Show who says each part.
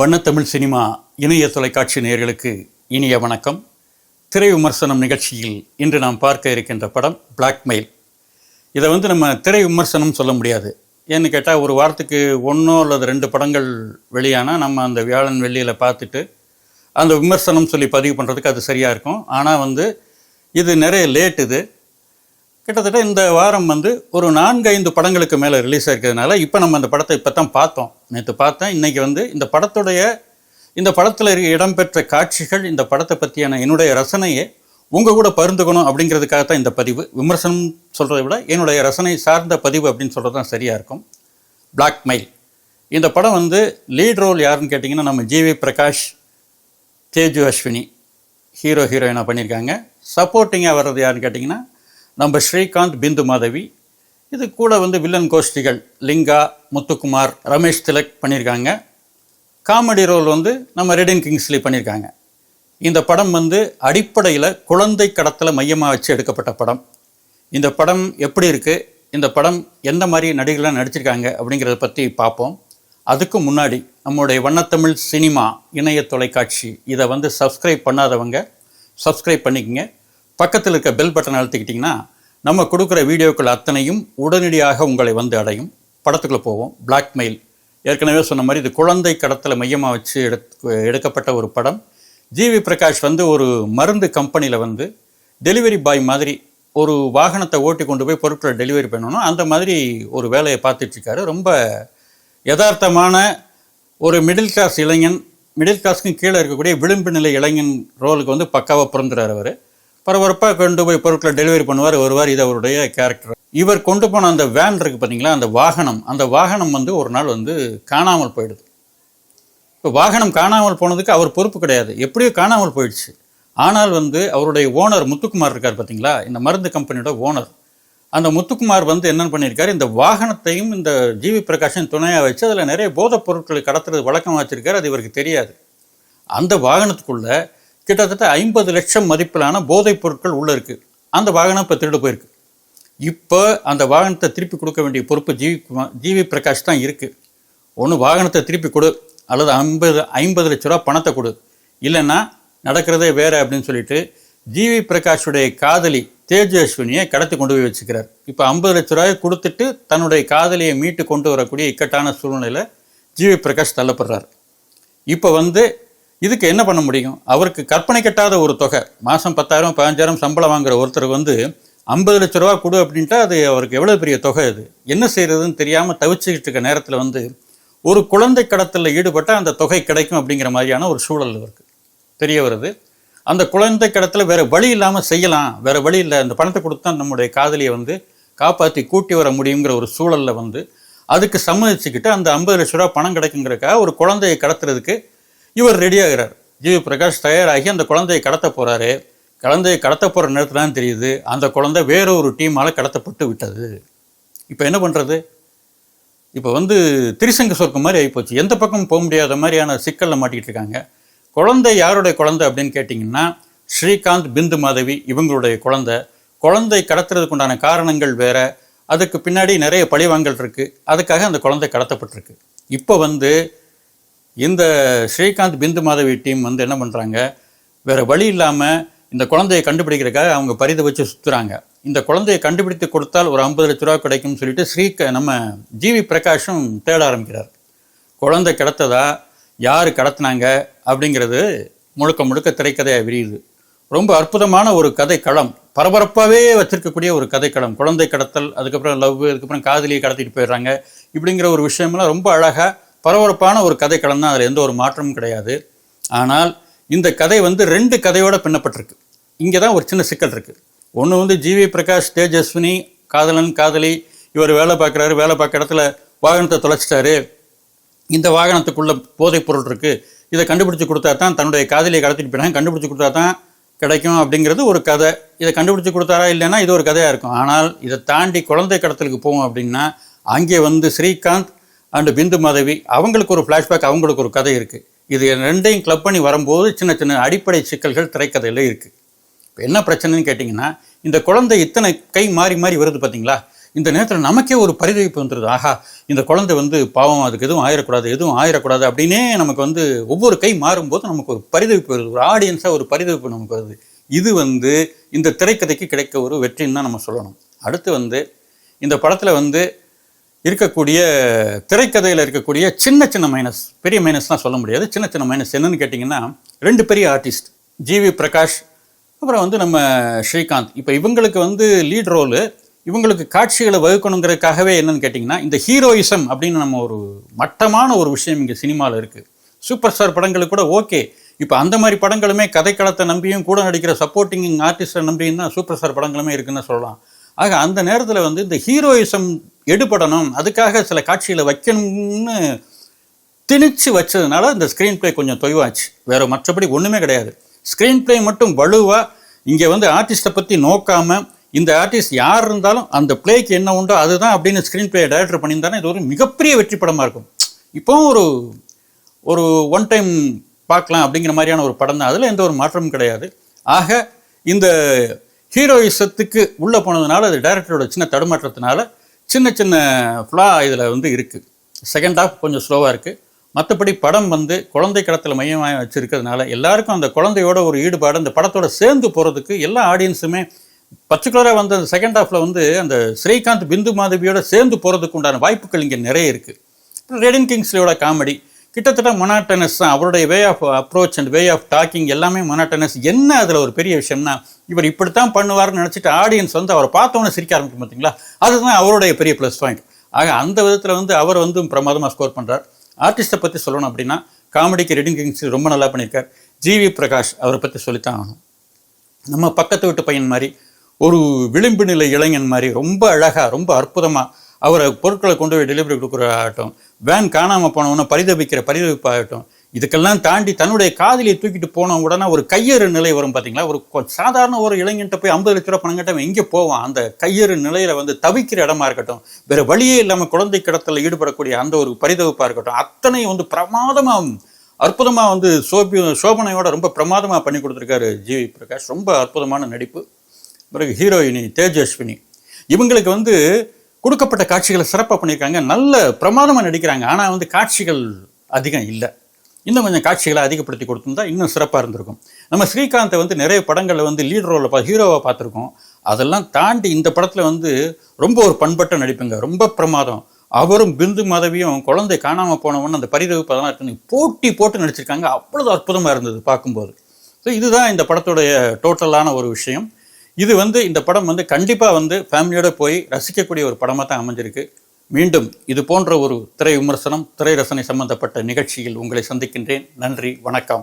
Speaker 1: வண்ணத்தமிழ் cinema இணைய தொலைக்காட்சி நேயர்களுக்கு இனிய வணக்கம். திரை விமர்சனம் நிகழ்ச்சியில் இன்று நாம் பார்க்க இருக்கின்ற படம் பிளாக்மெயில் இதை வந்து நம்ம திரை விமர்சனம் சொல்ல முடியாது. ஏன்னு கேட்டால் ஒரு வாரத்துக்கு ஒன்றோ அல்லது ரெண்டு படங்கள் வெளியானால் நம்ம அந்த வியாழன் வெள்ளியில் பார்த்துட்டு அந்த விமர்சனம் சொல்லி பதிவு பண்ணுறதுக்கு அது சரியாக இருக்கும். ஆனால் வந்து இது நிறைய லேட் இது. கிட்டத்தட்ட இந்த வாரம் வந்து ஒரு நான்கு ஐந்து படங்களுக்கு மேலே ரிலீஸ் ஆகிருக்கிறதுனால இப்போ நம்ம அந்த படத்தை இப்போ தான் பார்த்தோம். நேற்று பார்த்தேன். இன்றைக்கி வந்து இந்த படத்துடைய இந்த படத்தில் இடம்பெற்ற காட்சிகள் இந்த படத்தை பற்றியான என்னுடைய ரசனையை உங்கள் கூட பருந்துக்கணும் அப்படிங்கிறதுக்காக தான் இந்த பதிவு. விமர்சனம் சொல்கிறத விட என்னுடைய ரசனை சார்ந்த பதிவு அப்படின்னு சொல்கிறது தான் சரியாக இருக்கும் பிளாக்மெயில் இந்த படம் வந்து லீட் ரோல் யாருன்னு கேட்டிங்கன்னா நம்ம ஜிவி பிரகாஷ் தேஜு அஸ்வினி ஹீரோ ஹீரோயினாக பண்ணியிருக்காங்க. சப்போர்ட்டிங்காக வர்றது யாருன்னு கேட்டிங்கன்னா நம்ம ஸ்ரீகாந்த் பிந்து மாதவி இது கூட வந்து வில்லன் கோஷ்டிகள் லிங்கா முத்துக்குமார் ரமேஷ் திலக் பண்ணியிருக்காங்க காமெடி ரோல் வந்து நம்ம ரெடின் கிங்ஸ்லி பண்ணியிருக்காங்க இந்த படம் வந்து அடிப்படையில் குழந்தை கடத்தலை மையமாக வச்சு எடுக்கப்பட்ட படம். இந்த படம் எப்படி இருக்குது இந்த படம் எந்த மாதிரி நடிகர்களாக நடிச்சிருக்காங்க அப்படிங்கிறத பற்றி பார்ப்போம். அதுக்கு முன்னாடி நம்முடைய வண்ணத்தமிழ் சினிமா இணைய தொலைக்காட்சி இதை வந்து சப்ஸ்கிரைப் பண்ணாதவங்க சப்ஸ்கிரைப் பண்ணிக்கங்க. பக்கத்தில் இருக்க பெல் பட்டன் அழுத்திக்கிட்டிங்கன்னா நம்ம கொடுக்குற வீடியோக்கள் அத்தனையும் உடனடியாக உங்களை வந்து அடையும். படத்துக்குள்ளே போவோம். பிளாக்மெயில் ஏற்கனவே சொன்ன மாதிரி இது குழந்தை கடத்தலை மையமாக வச்சு எடுத்து எடுக்கப்பட்ட ஒரு படம். ஜிவி பிரகாஷ் வந்து ஒரு மருந்து கம்பெனியில் வந்து டெலிவரி பாய் மாதிரி ஒரு வாகனத்தை ஓட்டி கொண்டு போய் பொருட்களை டெலிவரி பண்ணணும் அந்த மாதிரி ஒரு வேலையை பார்த்துட்ருக்காரு ரொம்ப யதார்த்தமான ஒரு மிடில் கிளாஸ் இளைஞன் மிடில் கிளாஸ்க்கும் கீழே இருக்கக்கூடிய விளிம்பு நிலை இளைஞன் ரோலுக்கு வந்து பக்காவாக பிறந்துறார் அவர். பரபரப்பாக கொண்டு போய் பொருட்களை டெலிவரி பண்ணுவார். வருவார் இது அவருடைய கேரக்டர் இவர் கொண்டு போன அந்த வேன் இருக்குது பார்த்தீங்களா அந்த வாகனம். அந்த வாகனம் வந்து ஒரு நாள் வந்து காணாமல் போயிடுது. இப்போ வாகனம் காணாமல் போனதுக்கு அவர் பொறுப்பு கிடையாது. எப்படியோ காணாமல் போயிடுச்சு. ஆனால் வந்து அவருடைய ஓனர் முத்துக்குமார் இருக்கார் பார்த்தீங்களா இந்த மருந்து கம்பெனியோட ஓனர் அந்த முத்துக்குமார் வந்து என்னென்னு பண்ணியிருக்காரு? இந்த வாகனத்தையும் இந்த ஜிவி பிரகாஷன் துணையாக வச்சு அதில் நிறைய போதைப் பொருட்களை கடத்துறது வழக்கமாக வச்சிருக்காரு. அது இவருக்கு தெரியாது. அந்த வாகனத்துக்குள்ளே கிட்டத்தட்ட ஐம்பது லட்சம் மதிப்பிலான போதைப் பொருட்கள் உள்ளே இருக்குது அந்த வாகனம் இப்போ திருடு போயிருக்கு. இப்போ அந்த வாகனத்தை திருப்பி கொடுக்க வேண்டிய பொறுப்பு ஜிவி ஜிவி பிரகாஷ் தான் இருக்குது ஒன்று வாகனத்தை திருப்பி கொடு அல்லது ஐம்பது ஐம்பது லட்ச ரூபா பணத்தை கொடு. இல்லைன்னா நடக்கிறதே வேறு அப்படின்னு சொல்லிட்டு ஜிவி பிரகாஷுடைய காதலி தேஜஸ்வினியை கடத்தி கொண்டு போய் வச்சுக்கிறார். இப்போ ஐம்பது லட்ச ரூபாயை கொடுத்துட்டு தன்னுடைய காதலியை மீட்டு கொண்டு வரக்கூடிய இக்கட்டான சூழ்நிலையில் ஜிவி பிரகாஷ் தள்ளப்படுறார். இப்போ வந்து இதுக்கு என்ன பண்ண முடியும்? அவருக்கு கற்பனை கட்டாத ஒரு தொகை. மாதம் பத்தாயிரம் பதினஞ்சாயிரம் சம்பளம் வாங்குற ஒருத்தருக்கு வந்து ஐம்பது லட்ச ரூபா கொடு அப்படின்ட்டா அது அவருக்கு எவ்வளோ பெரிய தொகை அது? என்ன செய்கிறதுன்னு தெரியாமல் தவிச்சுக்கிட்டு இருக்க நேரத்தில் வந்து ஒரு குழந்தை கடத்தலில் ஈடுபட்டால் அந்த தொகை கிடைக்கும் அப்படிங்கிற மாதிரியான ஒரு சூழல் இருக்குது தெரிய வருது. அந்த குழந்தை கடத்தில் வேறு வழி இல்லாமல் செய்யலாம். வேறு வழி இல்லை. அந்த பணத்தை கொடுத்தா நம்முடைய காதலியை வந்து காப்பாற்றி கூட்டி வர முடியுங்கிற ஒரு சூழலில் வந்து அதுக்கு சம்மதிச்சுக்கிட்டு அந்த ஐம்பது லட்ச ரூபா பணம் கிடைக்குங்கிறக்காக ஒரு குழந்தையை கடத்துறதுக்கு இவர் ரெடியாகிறார் ஜிவி பிரகாஷ் தயாராகி அந்த குழந்தையை கடத்த போகிறாரு குழந்தையை கடத்த போகிற நேரத்தில் தான் தெரியுது அந்த குழந்தை வேற ஒரு டீமால் கடத்தப்பட்டு விட்டது. இப்போ என்ன பண்ணுறது இப்போ வந்து திரிசங்க சொர்க்கம் மாதிரி ஆகிப்போச்சு எந்த பக்கம் போக முடியாத மாதிரியான சிக்கலில் மாட்டிக்கிட்டு இருக்காங்க. குழந்தை யாருடைய குழந்தை அப்படின்னு கேட்டிங்கன்னா ஸ்ரீகாந்த் பிந்து மாதவி இவங்களுடைய குழந்தை. குழந்தை கடத்துறதுக்கு உண்டான காரணங்கள் வேற. அதுக்கு பின்னாடி நிறைய பழிவாங்கல் இருக்குது அதுக்காக அந்த குழந்தை கடத்தப்பட்டிருக்கு. இப்போ வந்து இந்த ஸ்ரீகாந்த் பிந்து மாதவி டீம் வந்து என்ன பண்ணுறாங்க வேறு வழி இல்லாமல் இந்த குழந்தையை கண்டுபிடிக்கிறக்காக அவங்க பரிதை வச்சு சுற்றுறாங்க இந்த குழந்தையை கண்டுபிடித்து கொடுத்தால் ஒரு ஐம்பது லட்ச ரூபா கிடைக்கும்னு சொல்லிட்டு ஸ்ரீ நம்ம ஜிவி பிரகாஷும் தேட ஆரம்பிக்கிறார். குழந்தை கிடத்ததா? யார் கடத்தினாங்க? அப்படிங்கிறது முழுக்க முழுக்க திரைக்கதையாக விரியுது. ரொம்ப அற்புதமான ஒரு கதை களம். பரபரப்பாகவே வச்சிருக்கக்கூடிய ஒரு கதை களம். குழந்தை கடத்தல் அதுக்கப்புறம் லவ் அதுக்கப்புறம் காதலியை கடத்திட்டு போயிடுறாங்க. இப்படிங்கிற ஒரு விஷயமெல்லாம் ரொம்ப அழகாக பரபரப்பான ஒரு கதை களம் அதில் எந்த ஒரு மாற்றமும் கிடையாது. ஆனால் இந்த கதை வந்து ரெண்டு கதையோட பின்னப்பட்டிருக்கு. இங்கே தான் ஒரு சின்ன சிக்கல் இருக்குது ஒன்று வந்து ஜிவி பிரகாஷ் தேஜஸ்வினி காதலன் காதலி இவர் வேலை பார்க்குறாரு வேலை பார்க்குற இடத்துல வாகனத்தை தொலைச்சிட்டாரு. இந்த வாகனத்துக்குள்ளே போதைப் பொருள் இருக்குது இதை கண்டுபிடிச்சி கொடுத்தா தான் தன்னுடைய காதலியை கடத்திட்டு போயினாங்க கண்டுபிடிச்சி கொடுத்தா தான் கிடைக்கும் அப்படிங்கிறது ஒரு கதை. இதை கண்டுபிடிச்சி கொடுத்தாரா இல்லைன்னா இது ஒரு கதையாக இருக்கும். ஆனால் இதை தாண்டி குழந்தை கடத்தலுக்கு போவோம் அப்படின்னா அங்கே வந்து ஸ்ரீகாந்த் அண்டு பிந்து மாதவி அவங்களுக்கு ஒரு ஃப்ளாஷ்பேக் அவங்களுக்கு ஒரு கதை இருக்குது இது ரெண்டையும் கிளப் பண்ணி வரும்போது சின்ன சின்ன அடிப்படை சிக்கல்கள் திரைக்கதையில் இருக்குது இப்போ என்ன பிரச்சனைன்னு கேட்டிங்கன்னா இந்த குழந்தை இத்தனை கை மாறி மாறி வருது பார்த்தீங்களா இந்த நேரத்தில் நமக்கே ஒரு பரிதவிப்பு வந்துடுது ஆஹா இந்த குழந்தை வந்து பாவம் அதுக்கு எதுவும் ஆயிடக்கூடாது எதுவும் ஆயிடக்கூடாது அப்படின்னே நமக்கு வந்து ஒவ்வொரு கை மாறும்போது நமக்கு ஒரு பரிதவிப்பு வருது. ஒரு ஆடியன்ஸாக ஒரு பரிதவிப்பு நமக்கு வருது. இது வந்து இந்த திரைக்கதைக்கு கிடைக்க ஒரு வெற்றின்னு தான் நம்ம சொல்லணும். அடுத்து வந்து இந்த படத்தில் வந்து இருக்கக்கூடிய திரைக்கதையில் இருக்கக்கூடிய சின்ன சின்ன மைனஸ் பெரிய மைனஸ்லாம் சொல்ல முடியாது. சின்ன சின்ன மைனஸ் என்னன்னு கேட்டிங்கன்னா ரெண்டு பெரிய ஆர்டிஸ்ட் ஜிவி பிரகாஷ் அப்புறம் வந்து நம்ம ஸ்ரீகாந்த். இப்போ இவங்களுக்கு வந்து லீட் ரோலு இவங்களுக்கு காட்சிகளை வகுக்கணுங்கிறதுக்காகவே என்னன்னு கேட்டிங்கன்னா இந்த ஹீரோயிசம் அப்படின்னு நம்ம ஒரு மட்டமான ஒரு விஷயம் இங்கே சினிமாவில் இருக்குது சூப்பர் ஸ்டார் படங்களுக்கு கூட ஓகே இப்போ அந்த மாதிரி படங்களுமே கதைக்களத்தை நம்பியும் கூட நடிக்கிற சப்போர்ட்டிங் ஆர்டிஸ்டை நம்பியும் தான் சூப்பர் ஸ்டார் படங்களுமே இருக்குன்னு சொல்லலாம். ஆக அந்த நேரத்தில் வந்து இந்த ஹீரோயிசம் எடுபடணும். அதுக்காக சில காட்சிகளை வைக்கணும்னு திணிச்சு வச்சதுனால இந்த ஸ்க்ரீன் ப்ளே கொஞ்சம் தொய்வாச்சு. வேறு மற்றபடி ஒன்றுமே கிடையாது. ஸ்க்ரீன் ப்ளே மட்டும் வலுவாக இங்கே வந்து ஆர்டிஸ்ட்டை பற்றி நோக்காமல் இந்த ஆர்டிஸ்ட் யார் இருந்தாலும் அந்த ப்ளேக்கு என்ன உண்டோ அதுதான் அப்படின்னு ஸ்க்ரீன் ப்ளே டைரக்டர் பண்ணியிருந்தானே இது ஒரு மிகப்பெரிய வெற்றி படமாக இருக்கும். இப்போவும் ஒரு ஒரு ஒன் டைம் பார்க்கலாம் அப்படிங்கிற மாதிரியான ஒரு படம் தான். அதில் எந்த ஒரு மாற்றமும் கிடையாது. ஆக இந்த ஹீரோயிசத்துக்கு உள்ளே போனதுனால அது டைரக்டரோட சின்ன தடுமாற்றத்தினால சின்ன சின்ன ஃப்ளா இதில் வந்து இருக்குது செகண்ட் ஹாஃப் கொஞ்சம் ஸ்லோவாக இருக்குது மற்றபடி படம் வந்து குழந்தை கடத்தில் மையமாக வச்சுருக்கிறதுனால எல்லாருக்கும் அந்த குழந்தையோட ஒரு ஈடுபாடு அந்த படத்தோட சேர்ந்து போகிறதுக்கு எல்லா ஆடியன்ஸுமே பர்டிகுலராக வந்து அந்த செகண்ட் ஹாஃபில் வந்து அந்த ஸ்ரீகாந்த் பிந்து மாதவியோட சேர்ந்து போகிறதுக்கு உண்டான வாய்ப்புகள் இங்கே நிறைய இருக்குது ரெடின் கிங்ஸ்லியோட காமெடி கிட்டத்தட்ட மொனாட்டனஸ் தான். அவருடைய way of approach and way of talking எல்லாமே மொனாட்டனஸ் என்ன அதில் ஒரு பெரிய விஷயம்னா இவர் இப்படித்தான் பண்ணுவார்னு நினச்சிட்டு ஆடியன்ஸ் வந்து அவரை பார்த்தோன்னே சிரிக்க ஆரம்பிக்கும் பார்த்தீங்களா அதுதான் அவருடைய பெரிய ப்ளஸ் பாயிண்ட் ஆக அந்த விதத்தில் வந்து அவர் வந்து பிரமாதமாக ஸ்கோர் பண்ணுறார் ஆர்டிஸ்ட்டை பற்றி சொல்லணும் அப்படின்னா காமெடிக்கு ரெடிங் கிங்ஸ் ரொம்ப நல்லா பண்ணியிருக்கார். ஜிவி பிரகாஷ் அவரை பற்றி சொல்லித்தான் ஆகணும். நம்ம பக்கத்து வீட்டு பையன் மாதிரி ஒரு விளிம்பு நிலை இளைஞன் மாதிரி ரொம்ப அழகாக ரொம்ப அற்புதமாக அவரை பொருட்களை கொண்டு போய் டெலிவரி கொடுக்குற ஆகட்டும் வேன் காணாமல் போனவன பரிதபிக்கிற பரிதவிப்பாகட்டும் இதுக்கெல்லாம் தாண்டி தன்னுடைய காதலியை தூக்கிட்டு போன உடனே ஒரு கையறு நிலை வரும் பார்த்தீங்களா ஒரு கொ- சாதாரண ஒரு இளைஞன்ட்ட போய் ஐம்பது லட்ச ரூபா பணம் கட்டவன் எங்கே போவான்? அந்த கையறு நிலையில் வந்து தவிக்கிற இடமா இருக்கட்டும். வேறு வழியே இல்லாமல் குழந்தை கிடத்தில் ஈடுபடக்கூடிய அந்த ஒரு பரிதவிப்பாக இருக்கட்டும். அத்தனை வந்து பிரமாதமாக அற்புதமாக வந்து சோபி சோபனையோட ரொம்ப பிரமாதமாக பண்ணி கொடுத்துருக்காரு ஜிவி பிரகாஷ். ரொம்ப அற்புதமான நடிப்பு. பிறகு ஹீரோயினி தேஜஸ்வினி. இவங்களுக்கு வந்து கொடுக்கப்பட்ட காட்சிகளை சிறப்பாக பண்ணியிருக்காங்க. நல்ல பிரமாதமாக நடிக்கிறாங்க. ஆனால் வந்து காட்சிகள் அதிகம் இல்லை. இன்னும் கொஞ்சம் காட்சிகளை அதிகப்படுத்தி கொடுத்துருந்தா இன்னும் சிறப்பாக இருந்திருக்கும். நம்ம ஸ்ரீகாந்தை வந்து நிறைய படங்களில் வந்து லீட் ரோலில் பா ஹீரோவாக பார்த்துருக்கோம். அதெல்லாம் தாண்டி இந்த படத்தில் வந்து ரொம்ப ஒரு பண்பட்ட நடிப்புங்க. ரொம்ப பிரமாதம். அவரும் பிந்து மாதவியும் குழந்தை காணாமல் போனவொன்னு அந்த பரிதவிப்பு அதெல்லாம் இருக்குன்னு போட்டி போட்டு நடிச்சிருக்காங்க. அவ்வளோ அற்புதமாக இருந்தது பார்க்கும்போது. ஸோ இதுதான் இந்த படத்துடைய டோட்டலான ஒரு விஷயம். இது வந்து இந்த படம் வந்து கண்டிப்பாக வந்து ஃபேமிலியோடு போய் ரசிக்கக்கூடிய ஒரு படமாக தான் அமைஞ்சிருக்கு. மீண்டும் இது போன்ற ஒரு திரை விமர்சனம் திரை ரசனை சம்பந்தப்பட்ட நிகழ்ச்சியில் உங்களை சந்திக்கின்றேன். நன்றி வணக்கம்.